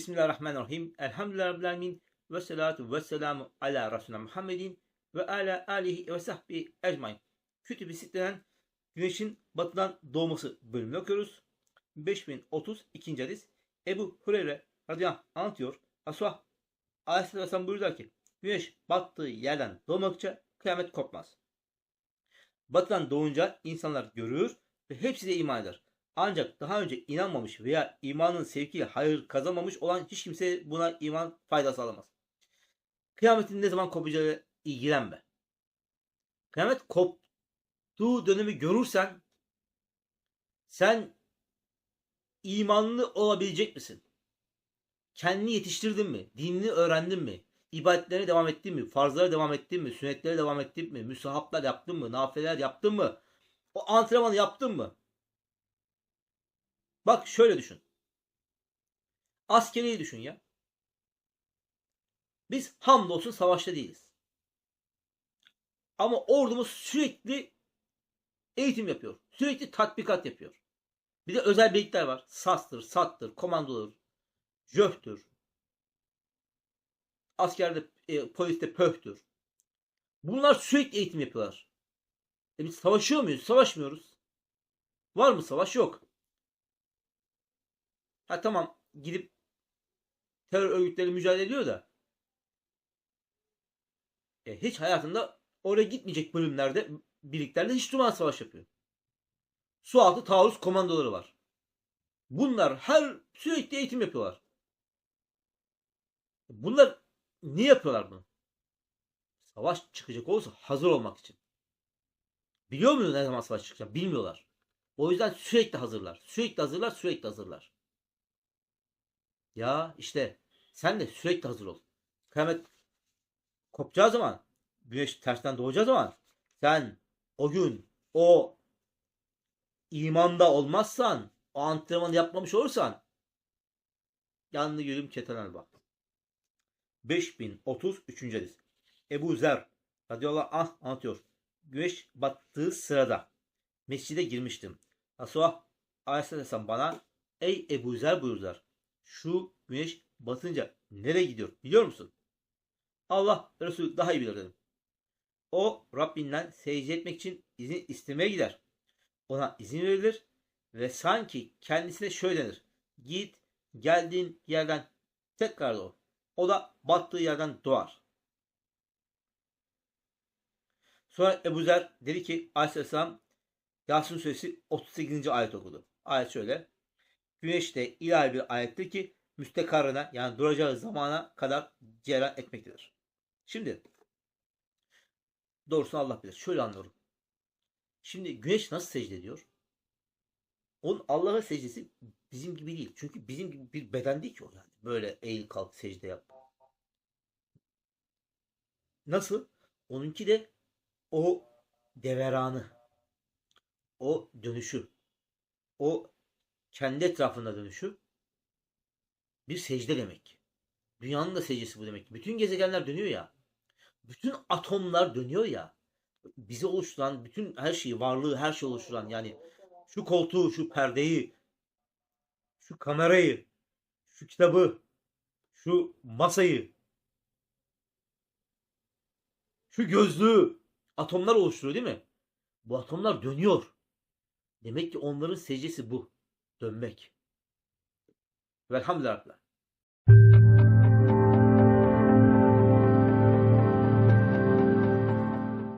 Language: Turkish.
Bismillahirrahmanirrahim. Elhamdülillahi Rabbil alemin. Ve salatu ve selamu ala Resulüne Muhammedin ve ala alihi ve sahbihi ecmain. Kütüb-i Sitte'den Güneşin batıdan doğması bölümünü okuyoruz. 5032. hadis. Ebu Hureyre radıyallahu anh anlatıyor. Resulullah aleyhisselam buyurdu ki Güneş battığı yerden doğmakça kıyamet kopmaz. Batıdan doğunca insanlar görür ve hepsi de iman eder. Ancak daha önce inanmamış veya imanın sevkiyle hayır kazanmamış olan hiç kimse buna iman fayda sağlamaz. Kıyametin ne zaman kopacağı ilgilenme. Kıyamet koptuğu dönemi görürsen sen imanlı olabilecek misin? Kendini yetiştirdin mi? Dinini öğrendin mi? İbadetlerine devam ettin mi? Farzlara devam ettin mi? Sünnetlere devam ettin mi? Müsahaplar yaptın mı? Nafileler yaptın mı? O antrenmanı yaptın mı? Bak şöyle düşün. Askeriyi düşün ya. Biz hamdolsun savaşta değiliz. Ama ordumuz sürekli eğitim yapıyor. Sürekli tatbikat yapıyor. Bir de özel birlikler var. SAS'tır, SAT'tır, komandodur, JÖF'tür. Askerde, e, poliste PÖH'tür. Bunlar sürekli eğitim yapıyorlar. E biz savaşıyor muyuz? Savaşmıyoruz. Var mı savaş? Yok. Ha tamam gidip terör örgütleri mücadele ediyor da e, hiç hayatında oraya gitmeyecek bölümlerde birliklerde hiç durmadan savaş yapıyor. Sualtı taarruz komandoları var. Bunlar her sürekli eğitim yapıyorlar. Bunlar niye yapıyorlar bunu? Savaş çıkacak olursa hazır olmak için. Biliyor muyuz ne zaman savaş çıkacak? Bilmiyorlar. O yüzden sürekli hazırlar. Sürekli hazırlar, sürekli hazırlar. Ya işte sen de sürekli hazır ol. Kıyamet kopacağı zaman, güneş tersten doğacağı zaman sen o gün o imanda olmazsan, o antrenmanı yapmamış olursan yanlı gülüm ketener bak. 5033. hadis. Ebu Zer radıyallahu anh anlatıyor. Güneş battığı sırada mescide girmiştim. Resulullah aleyhisselam bana ey Ebu Zer buyurdular. Şu güneş batınca nereye gidiyor biliyor musun? Allah Resulü daha iyi bilir dedim. O Rabbinden secde etmek için izin istemeye gider. Ona izin verilir ve sanki kendisine şöyle denir. Git geldiğin yerden tekrar doğ. O da battığı yerden doğar. Sonra Ebu Zer dedi ki Aleyhisselam Yasin Suresi 38. ayet okudu. Ayet şöyle. Güneş de ilahi bir ayettir ki müstekarına yani duracağı zamana kadar cereyan etmektedir. Şimdi doğrusunu Allah bilir. Şöyle anlıyorum. Şimdi güneş nasıl secde ediyor? Onun Allah'a secdesi bizim gibi değil. Çünkü bizim gibi bir beden değil ki o yani. Böyle eğil kalk secde yap. Nasıl? Onunki de o deveranı, o dönüşü, o kendi etrafında dönüşü bir secde demek. Dünyanın da secdesi bu demek. Bütün gezegenler dönüyor ya. Bütün atomlar dönüyor ya. Bizi oluşturan, bütün her şeyi, varlığı, her şeyi oluşturan yani şu koltuğu, şu perdeyi, şu kamerayı, şu kitabı, şu masayı, şu gözlüğü atomlar oluşturuyor değil mi? Bu atomlar dönüyor. Demek ki onların secdesi bu. Dönmek. Velhamdülillah.